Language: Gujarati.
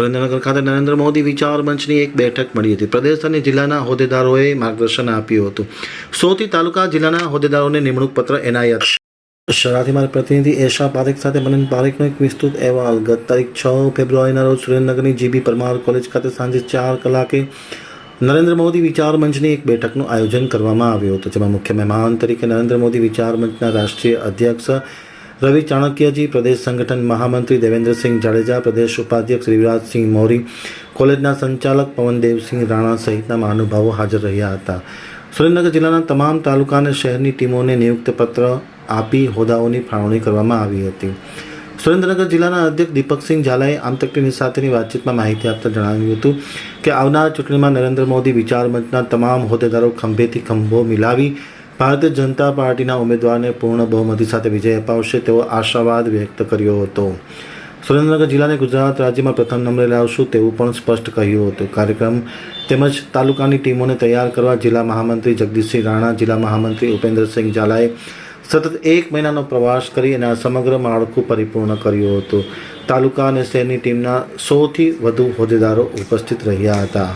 સુરેન્દ્રનગર ખાતે નરેન્દ્ર મોદી વિચાર મંચની એક બેઠક મળી હતી. પ્રદેશ અને જિલ્લાના હોદ્દેદારોએ માર્ગદર્શન આપ્યું હતું. સોથી તાલુકા જિલ્લાના હોદ્દેદારોને નિમણૂક પત્ર એનાયત શરાથી મારા પ્રતિનિધિ એશા પારેખ સાથે મનન પારેખનો એક વિસ્તૃત અહેવાલ. ગત તારીખ છ ફેબ્રુઆરીના રોજ સુરેન્દ્રનગરની જીબી પરમાર કોલેજ ખાતે સાંજે ચાર કલાકે નરેન્દ્ર મોદી વિચાર મંચની એક બેઠકનું આયોજન કરવામાં આવ્યું હતું, જેમાં મુખ્ય મહેમાન તરીકે નરેન્દ્ર મોદી વિચાર મંચના રાષ્ટ્રીય અધ્યક્ષ રવિ ચાણક્યજી પ્રદેશ સંગઠન મહામંત્રી દેવેન્દ્રસિંહ જાડેજા, પ્રદેશ ઉપાધ્યક્ષ વિરાજસિંહ મોરી, કોલેજના સંચાલક પવનદેવસિંહ રાણા સહિતના મહાનુભાવો હાજર રહ્યા હતા. સુરેન્દ્રનગર જિલ્લાના તમામ તાલુકા અને શહેરની ટીમોને નિયુક્ત પત્ર આપી હોદ્દાઓની ફાળવણી કરવામાં આવી હતી. સુરેન્દ્રનગર જિલ્લાના અધ્યક્ષ દીપકસિંહ ઝાલાએ આમતકટીની સાથેની વાતચીતમાં માહિતી આપતા જણાવ્યું હતું કે આવનાર ચૂંટણીમાં નરેન્દ્ર મોદી વિચાર મંચના તમામ હોદ્દેદારો ખંભેથી ખંભો મિલાવી ભારતીય જનતા પાર્ટીના ઉમેદવારને પૂર્ણ બહુમતી સાથે વિજય અપાવશે તેવો આશાવાદ વ્યક્ત કર્યો હતો. સુરેન્દ્રનગર જિલ્લાને ગુજરાત રાજ્યમાં પ્રથમ નંબરે લાવશું તેવું પણ સ્પષ્ટ કહ્યું હતું. કાર્યક્રમ તેમજ તાલુકાની ટીમોને તૈયાર કરવા જિલ્લા મહામંત્રી જગદીશસિંહ રાણા, જિલ્લા મહામંત્રી ઉપેન્દ્રસિંહ ઝાલાએ સતત એક મહિનાનો પ્રવાસ કરી અને આ સમગ્ર માળખું પરિપૂર્ણ કર્યું હતું. તાલુકા અને શહેરની ટીમના સૌથી વધુ હોદ્દેદારો ઉપસ્થિત રહ્યા હતા.